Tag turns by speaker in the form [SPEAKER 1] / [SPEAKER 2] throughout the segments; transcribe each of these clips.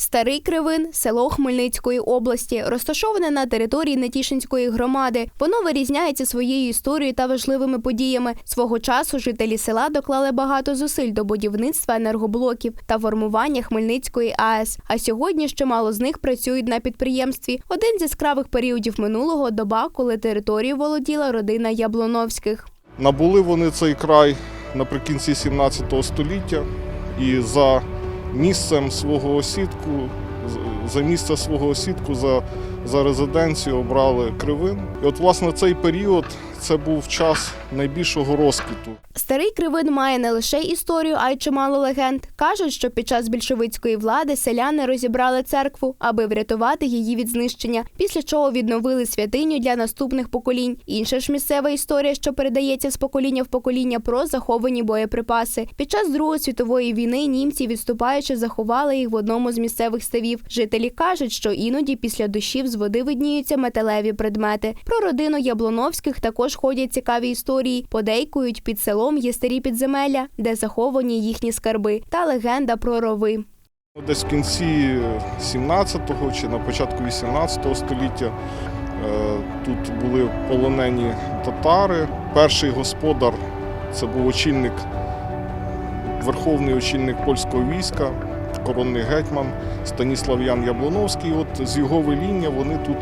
[SPEAKER 1] Старий Кривин село Хмельницької області, розташоване на території Нетішинської громади. Воно вирізняється своєю історією та важливими подіями. Свого часу жителі села доклали багато зусиль до будівництва енергоблоків та формування Хмельницької АЕС. А сьогодні ще мало з них працюють на підприємстві. Один з яскравих періодів минулого доба, коли територією володіла родина Яблоновських.
[SPEAKER 2] Набули вони цей край наприкінці 17 століття і за місцем свого осідку, за місце свого осідку, за, за резиденцію обрали Кривин. І от, власне, цей період це був час найбільшого розквіту.
[SPEAKER 1] Старий Кривин має не лише історію, а й чимало легенд. Кажуть, що під час більшовицької влади селяни розібрали церкву, аби врятувати її від знищення, після чого відновили святиню для наступних поколінь. Інша ж місцева історія, що передається з покоління в покоління про заховані боєприпаси. Під час Другої світової війни німці, відступаючи, заховали їх в одному з місцевих ставів. Жителі кажуть, що іноді після дощів з води видніються металеві предмети. Про родину Яблоновських також ходять цікаві історії. Подейкують під селом є старі підземелля, де заховані їхні скарби, та легенда про рови.
[SPEAKER 2] Десь в кінці 17-го чи на початку 18 століття е, тут були полонені татари. Перший господар це був очільник, верховний очільник польського війська, коронний гетьман Станіслав Ян Яблоновський. От з його веління вони тут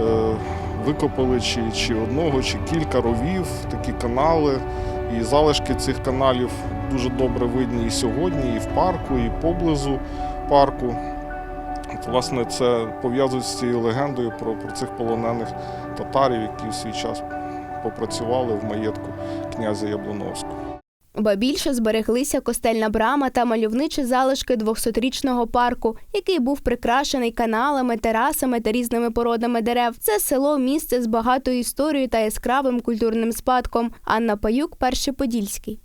[SPEAKER 2] е, викопали чи, чи одного, чи кілька ровів, такі канали. І залишки цих каналів дуже добре видні і сьогодні, і в парку, і поблизу парку. От, власне, це пов'язують з цією легендою про, про цих полонених татарів, які в свій час попрацювали в маєтку князя Яблоновського.
[SPEAKER 1] Ба більше збереглися костельна брама та мальовничі залишки 200-річного парку, який був прикрашений каналами, терасами та різними породами дерев. Це село місце з багатою історією та яскравим культурним спадком. Анна Паюк, перший Подільський.